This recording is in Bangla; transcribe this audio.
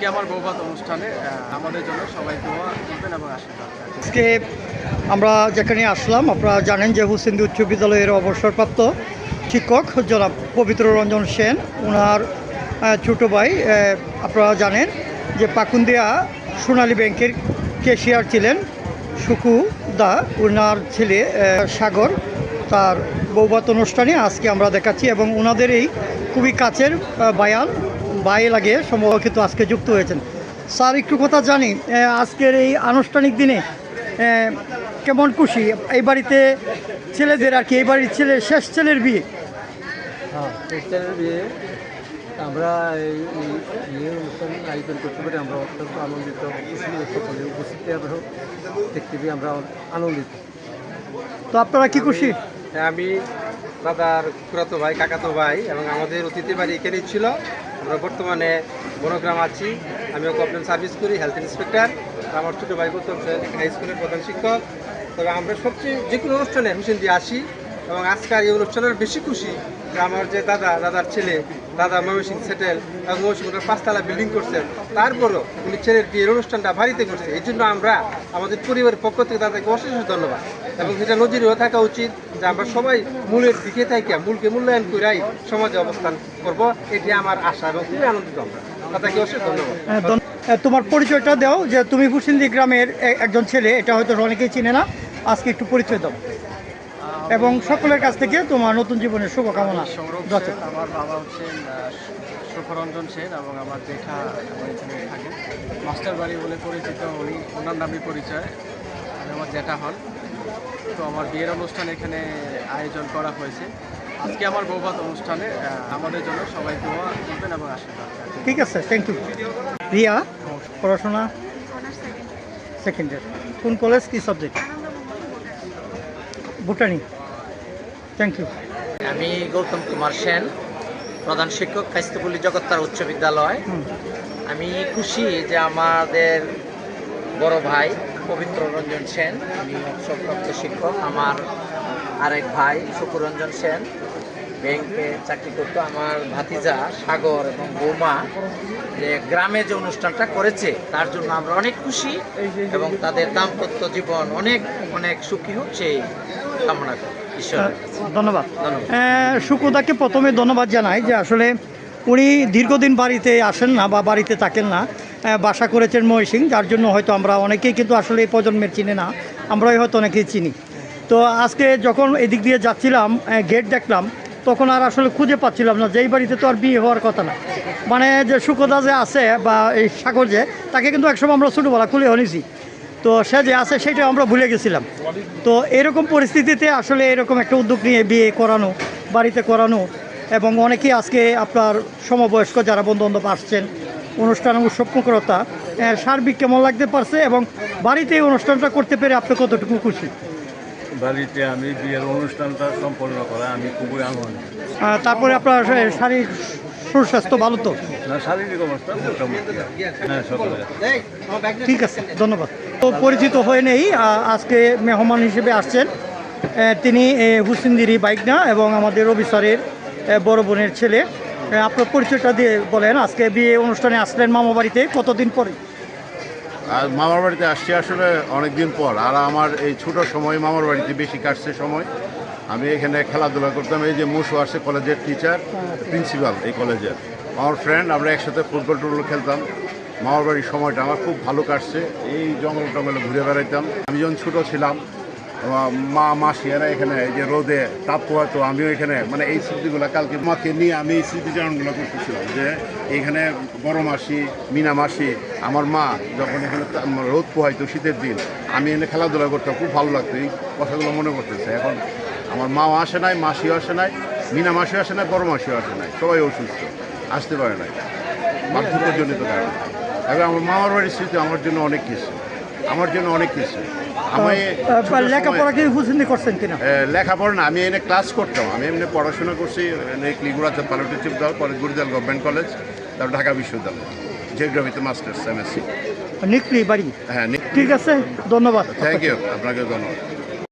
আজকে আমার বৌভাত অনুষ্ঠানে আমাদের জন্য সবাই দোয়া করবেন এবং আশীর্বাদ আজকে আমরা যেখানে আসলাম, আপনারা জানেন যে হুসেন্দি উচ্চ বিদ্যালয়ের অবসরপ্রাপ্ত শিক্ষক জনাব পবিত্র রঞ্জন সেন। ওনার ছোটো ভাই আপনারা জানেন যে পাকুন্দিয়া সোনালী ব্যাংকের ক্যাশিয়ার ছিলেন সুকু দা। ওনার ছেলে সাগর, তার বৌভাত অনুষ্ঠানে আজকে আমরা দেখাচ্ছি এবং ওনাদের এই খুবই কাছের বায়ান বাই লাগে সম্ভবত আজকে যুক্ত হয়েছেন। স্যার একটু কথা জানি আজকের এই আনুষ্ঠানিক দিনে কেমন খুশি? এই বাড়িতে ছেলেদের আর কি এই বাড়ির ছেলে শেষ ছেলের বিয়ে? হ্যাঁ বিয়ে। আমরা এই অনুষ্ঠান আয়োজন করতে পারি আমরা অত্যন্ত আনন্দিত সকলে উপস্থিত আমরা দেখতে পেয়ে আমরা আনন্দিত। তো আপনারা কি খুশি? আমি দাদার খুড়াতো ভাই, কাকাতো ভাই এবং আমাদের অতিথি বাড়ি এখানেই ছিল। আমরা বর্তমানে বনগ্রাম আছি। আমি গভর্নমেন্ট সার্ভিস করি, হেলথ ইন্সপেক্টর। আমার ছোটো ভাই গৌতম হাই স্কুলের প্রধান শিক্ষক। তবে আমরা সবচেয়ে যে কোনো অনুষ্ঠানে হুসেন দিয়ে আসি এবং আজকের এই অনুষ্ঠানের বেশি খুশি যে আমার যে দাদা, দাদার ছেলে, দাদা ময়মনসিং সেটেল এবং ময়মনসিংহের পাঁচতলা বিল্ডিং করছেন, তারপরও উনি ছেলের বিয়ের অনুষ্ঠানটা বাড়িতে করছে। এই জন্য আমরা আমাদের পরিবারের পক্ষ থেকে অশেষ অশেষ ধন্যবাদ। এবং সেটা নজিরও থাকা উচিত যে আমরা সবাই মূলের দিকে থাকি মূলকে মূল্যায়ন করাই সমাজে অবস্থান করব। এটি আমার আশা এবং খুবই আনন্দিত আমরা। তাদেরকে অশেষ ধন্যবাদ। ধন- আহ, তোমার পরিচয়টা দাও যে তুমি হুসিন্দি গ্রামের একজন ছেলে এটা হয়তো অনেকেই চিনে না। আজকে একটু পরিচয় দাও। এবং সকলের কাছ থেকে তোমার নতুন জীবনের শুভকামনা। আমার বাবা হচ্ছেন সুখরঞ্জন সেন এবং আমার জেঠা আমার এখানে থাকেন। মাস্টার বাড়ি বলে পরিচিত উনি ওনার নামই পরিচয়। আমার জেঠা হন। তো আমার বিয়ের অনুষ্ঠান এখানে আয়োজন করা হয়েছে। আজকে আমার বৌভাত অনুষ্ঠানে আমাদের জন্য সবাই দোয়া করবেন এবং আশীর্বাদ ঠিক আছে থ্যাংক ইউ রিয়া পড়াশোনা? সেকেন্ড ইয়ার কোন কলেজ কি সাবজেক্ট ভুটানি থ্যাংক ইউ আমি গৌতম কুমার সেন প্রধান শিক্ষক খাইস্তপল্লী জগত্তার উচ্চ বিদ্যালয়। আমি খুশি যে আমাদের বড় ভাই পবিত্র রঞ্জন সেন আমি অবসরপ্রাপ্ত শিক্ষক। আমার আরেক ভাই শুকুরঞ্জন সেন ব্যাংকে চাকরি করতো। আমার ভাতিজা সাগর এবং বৌমা যে গ্রামে যে অনুষ্ঠানটা করেছে তার জন্য আমরা অনেক খুশি এবং তাদের দাম্পত্য জীবন অনেক অনেক সুখী সেই কামনা করি। ধন্যবাদ। ধন্যবাদ। সুকুদাকে প্রথমে ধন্যবাদ জানাই যে আসলে উনি দীর্ঘদিন বাড়িতে আসেন না বা বাড়িতে থাকেন না বাসা করেছেন মহিসিং যার জন্য হয়তো আমরা অনেকেই কিন্তু আসলে এই প্রজন্মের চিনি না, আমরাই হয়তো অনেকেই চিনি। তো আজকে যখন এদিক দিয়ে যাচ্ছিলাম গেট দেখলাম, তখন আর আসলে খুঁজে পাচ্ছিলাম না যেই বাড়িতে তো আর বিয়ে হওয়ার কথা না। মানে যে সুকদা যে আছে বা এই সাগর যে, তাকে কিন্তু একসময় আমরা ছোটোবেলা খুলে এনেছি তো সে যে আছে সেটা আমরা ভুলে গেছিলাম। তো এরকম পরিস্থিতিতে আসলে এরকম একটা উদ্যোগ নিয়ে বিয়ে করানো, বাড়িতে করানো এবং অনেকেই আজকে আপনার সমবয়স্ক যারা বন্ধু বান্ধব আসছেন অনুষ্ঠান উৎসব মুখরতা আহ, সার্বিক কেমন লাগতে পারছে এবং বাড়িতে এই অনুষ্ঠানটা করতে পেরে আপনি কতটুকু খুশি? বাড়িতে আমি বিয়ের অনুষ্ঠানটা সম্পন্ন করা আমি খুবই আনন্দিত। তারপরে আপনার শারীরিক সুস্বাস্থ্য ভালো তো? শারীরিক অবস্থা হ্যাঁ ঠিক আছে ধন্যবাদ। তো পরিচিত হয়ে নেই আজকে মেহমান হিসেবে আসছেন তিনি এ, বাইক না এবং আমাদের রবি স্যারের এ, বড় বোনের ছেলে। আপনার পরিচয়টা দিয়ে বলেন, আজকে বিয়ে অনুষ্ঠানে আসলেন মামা বাড়িতে, কতদিন পরে? আর মামার বাড়িতে আসছি আসলে অনেক দিন পর, আর আমার এই ছোটো সময় মামার বাড়িতে বেশি কাটছে সময়। আমি এখানে খেলাধুলা করতাম, এই যে মুসু আসছে কলেজের টিচার প্রিন্সিপাল এই কলেজের। আমার ফ্রেন্ড আমরা একসাথে ফুটবল টুটবল খেলতাম। মামার বাড়ির সময়টা আমার খুব ভালো কাটছে। এই জঙ্গল টঙ্গলে ঘুরে বেড়াইতাম। আমি যখন ছোটো ছিলাম মা মাসি এরা এখানে এই যে রোদে তাপ পোহাতো আমিও এখানে মানে এই স্মৃতিগুলো কালকে মাকে নিয়ে আমি এই স্মৃতিচারণগুলো করতেছিলাম যে এখানে বড় মাসি, মিনা মাসি, আমার মা, যখন এখানে রোদ পোহাইতো শীতের দিন, আমি এখানে খেলাধুলা করতাম, খুব ভালো লাগতো, এই কথাগুলো মনে করতেছে এখন আমার মাও আসে নাই, মাসিও আসে নাই, মিনা মাসিও আসে নাই, বড় মাসিও আসে নাই, সবাই অসুস্থ, আসতে পারে নাই, বার্ধক্যজনিত কারণে। তবে আমার মামার বাড়ির স্মৃতি আমার জন্য অনেক কিছু। আমার জন্য অনেক কিছু। আমি লেখাপড়া কি করছেন কিনা? লেখাপড়া না আমি এনে ক্লাস করতাম। আমি এমনি পড়াশোনা করছি ক্লিগুড়াতে পালটি চিপদাল পরে গুরুদাল গভর্নমেন্ট কলেজ তারপর ঢাকা বিশ্ববিদ্যালয় জিওগ্রাফিতে মাস্টার্স এমএসসি নিকলি বাড়ি। হ্যাঁ ঠিক আছে ধন্যবাদ। থ্যাংক ইউ আপনাকে ধন্যবাদ।